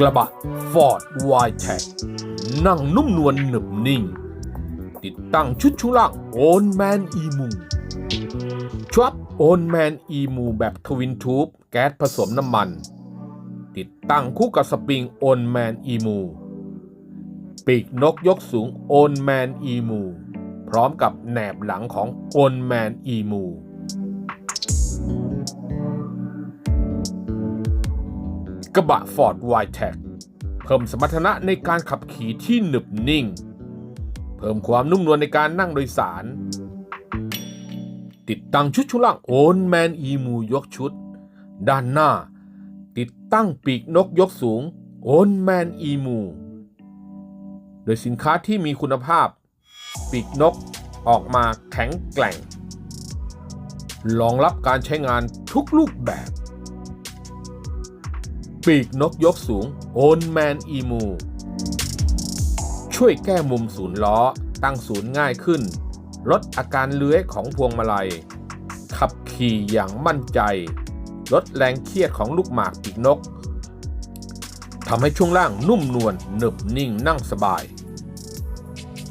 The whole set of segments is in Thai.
กระบะ Ford w i t e c นั่งนุ่มนวลหนึบนิ่ง ติดตั้งชุดชุล่างโอนแมนอีมูชับโอนแมนอีมูแบบทวินทูบแก๊สผสมน้ำมัน ติดตั้งคู่กับสปริงโอนแมนอีมูปีกนกยกสูงโอนแมนอีมูพร้อมกับแหนบหลังของโอนแมนอีมู กระบะ Ford w i t e c เพิ่มสมรรถนะในการขับขี่ที่หนึบนิ่ง เพิ่มความนุ่มนวลในการนั่งโดยสาร ติดตั้งชุดชุล่างโอนแมนอีมูยกชุด ด้านหน้า ติดตั้งปีกนกยกสูงโอนแมนอีมู โดยสินค้าที่มีคุณภาพ ปีกนกออกมาแข็งแกร่งรองรับการใช้งานทุกรูปแบบ ปีกนกยกสูงโอนแมนอีมู ช่วยแก้มุมศูนย์ล้อ ตั้งศูนย์ง่ายขึ้น ลดอาการเลื้อยของพวงมาลัย ขับขี่อย่างมั่นใจ ลดแรงเครียดของลูกหมากปีกนกทำให้ช่วงล่างนุ่มนวลหนึบนิ่งนั่งสบาย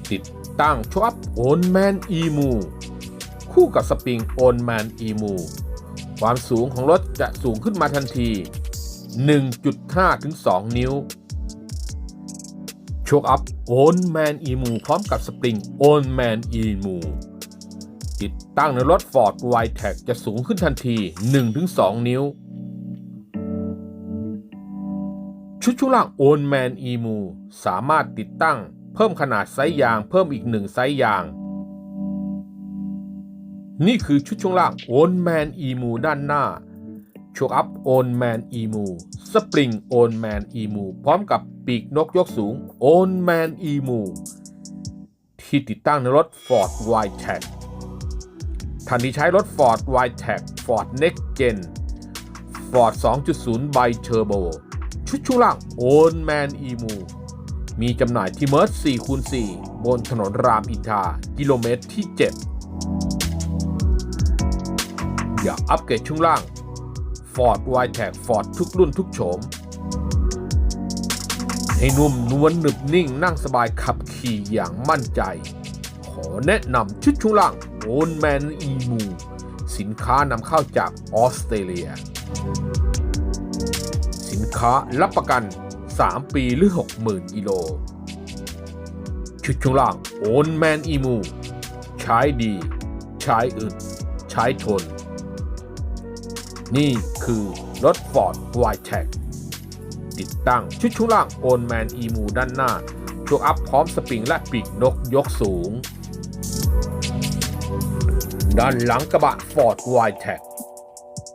ติดตั้งชับโอนแมนอีมู คู่กับสปริงโอนแมนอีมู ความสูงของรถจะสูงขึ้นมาทันที 1.5 ถึง 2 นิ้วโชคอัพโอนแมนอีมูพร้อมกับสปริงโอนแมนอีมูติดตั้งในรถ Ford w i t e c จะสูงขึ้นทันที 1-2 นิ้ว ชุดชุล่างโอนแมนอีมูสามารถติดตั้งเพิ่มขนาดไซส์ยางเพิ่มอีกหนึ่งไซส์ยาง นี่คือชุดช่วงล่างโอนแมนอีมูด้านหน้า ชคอัพโอนแมนอีมูสปริงโอนแมนอีมูพร้อมกับปีกนกยกสูงโอนแมนอีมูที่ติดตั้งในรถ Ford w i t e c ท่านที่ใช้รถ Ford w i t e c Ford Next Gen Ford 2.0 by Turbo ชุดช่วงล่างโอนแมนอีมูมีจำหน่ายที่เมิร์ส4คูณ4บนถนนรามอินทรากิโลเมตรที่ 7 อย่าอัปเกรดช่วงล่าง Ford w i t e c Ford ทุกรุ่นทุกโฉม ให้นุ่มนวลหนึบนิ่งนั่งสบายขับขี่อย่างมั่นใจ ขอแนะนำชุดช่วงล่างโอนแมนอีมูสินค้านำเข้าจากออสเตรเลีย สินค้ารับประกัน 3 ปีหรือ 60,000กิโล ชุดช่วงล่างโอนแมนอีมูใช้ดี ใช้อึด ใช้ทน นี่คือรถ Ford w i t e c ติดตั้งชุดชุล่างโอนแมนอีมูด้านหน้าช่วอัพพร้อมสปริงและปีกนกยกสูง ด้านหลังกระบะ Ford w i t e c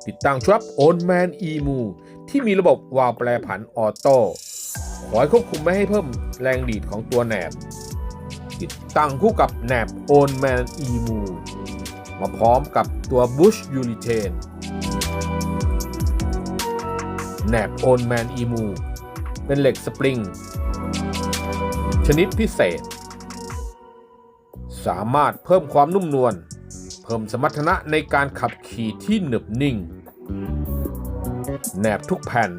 ติดตั้งชุดโอนแมนอีมูที่มีระบบวาล์วแปรผันออโต้คอยควบคุมไม่ให้เพิ่มแรงดีดของตัวแหนบ ติดตั้งคู่กับแหนบโอนแมนอีมูมาพร้อมกับตัว Bush u l i t a n แหนบโอนแมนอีมู เป็นเหล็กสปริง ชนิดพิเศษ สามารถเพิ่มความนุ่มนวล เพิ่มสมรรถนะในการขับขี่ที่หนึบนิ่ง แหนบทุกแผ่น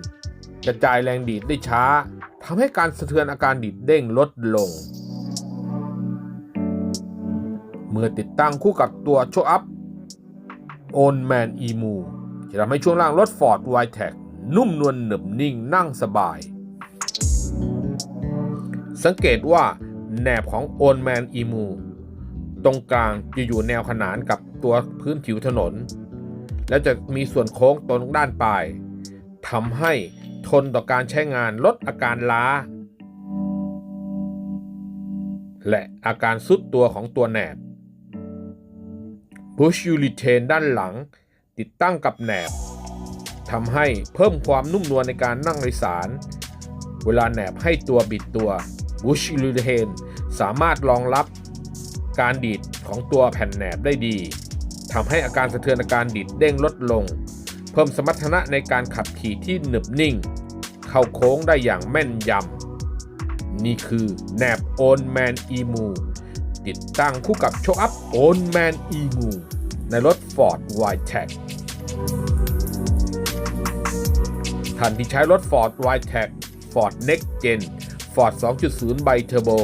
กระจายแรงดีดได้ช้าทำให้การสะเทือนอาการดีดเด้งลดลง เมื่อติดตั้งคู่กับตัวโชว์อัพโอนแมนอีมูจะทำให้ช่วงล่างรถ Ford w i t e c นุ่มนวลหนึบนิ่งนั่งสบาย สังเกตว่าแหนบของโอนแมนอีมู ตรงกลางจะอยู่แนวขนานกับตัวพื้นผิวถนน แล้วจะมีส่วนโค้งตรงด้านปลายทำให้ทนต่อการใช้งานลดอาการล้า และอาการซุดตัวของตัวแหนบ Bush u l i t a n ด้านหลัง ติดตั้งกับแหนบ ทำให้เพิ่มความนุ่มนวลในการนั่งโดยสาร เวลาแหนบให้ตัวบิดตัว Bush u l i t a n สามารถรองรับการดีดของตัวแผ่นแหนบได้ดีทำให้อาการสะเทือนอาการดีดเด้งลดลง เพิ่มสมรรถนะในการขับขี่ที่หนึบนิ่ง เข้าโค้งได้อย่างแม่นยำ นี่คือแหนบโอนแมนอีมูติดตั้งคู่กับโชว์อัพโอนแมนอีมูในรถ Ford w i t e c ท่านที่ใช้รถ Ford w i t e c Ford Next Gen Ford 2.0 b i Turbo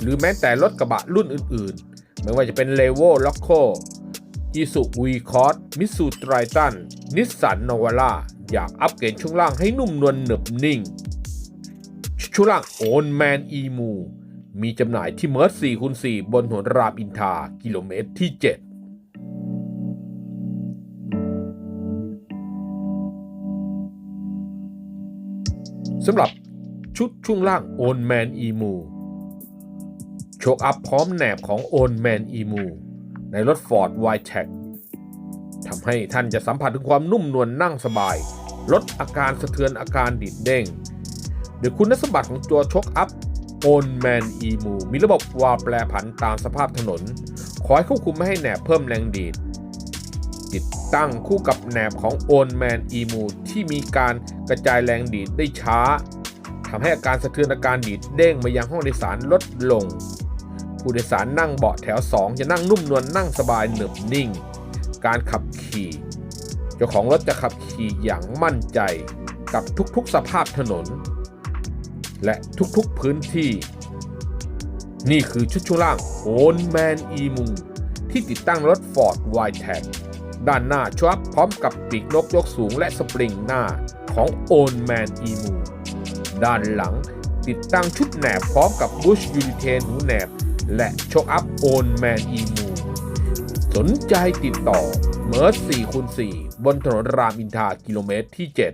หรือแม้แต่รถกระบะรุ่นอื่นๆ ไม่ว่าจะเป็น l e v o l o c o i s u v c o r s Mitsu Triton Nissan Navara อยากอัปเกรดช่วงล่างให้นุ่มนวลหนึบนิ่ง ช่วงล่างโอนแมนอีมูมีจำหน่ายที่เมิร์ส4คูณ4บนถนนรามอินทากิโลเมตรที่ 7 สำหรับชุดช่วงล่างโอนแมนอีมูโชคอัพพร้อมแหนบของโอนแมนอีมูในรถ Ford w i t e c ทำให้ท่านจะสัมผัสถึงความนุ่มนวลนั่งสบาย ลดอาการสะเทือนอาการดิดเด้งโดยคุณสมบัติของตัวชกอัพโอนแมนอีมูมีระบบวาล์วแปรผันตามสภาพถนน คอยควบคุมไม่ให้แหนบเพิ่มแรงดีด ติดตั้งคู่กับแหนบของโอนแมนอีมูที่มีการกระจายแรงดีดได้ช้าทำให้อาการสะเทือนอาการดีดเด้งมายังห้องโดยสารลดลง ผู้โดยสารนั่งเบาะแถว 2 จะนั่งนุ่มนวลนั่งสบายหนึบนิ่ง การขับขี่ เจ้าของรถจะขับขี่อย่างมั่นใจกับทุกๆสภาพถนน และทุกๆพื้นที่ นี่คือชุดช่วงล่างโอนแมนอีมูที่ติดตั้งรถ Ford w i t e c ด้านหน้าชวับพร้อมกับปีกนกยกสูงและสปริงหน้าของโอนแมนอีมูด้านหลังติดตั้งชุดแหนบพร้อมกับบุชยูนิเทนหูแหนบ และโชคอัพโอนแมนอีมูสนใจติดต่อเมอร์4คูณ4บนถนนรามอินทากิโลเมตรที่ 7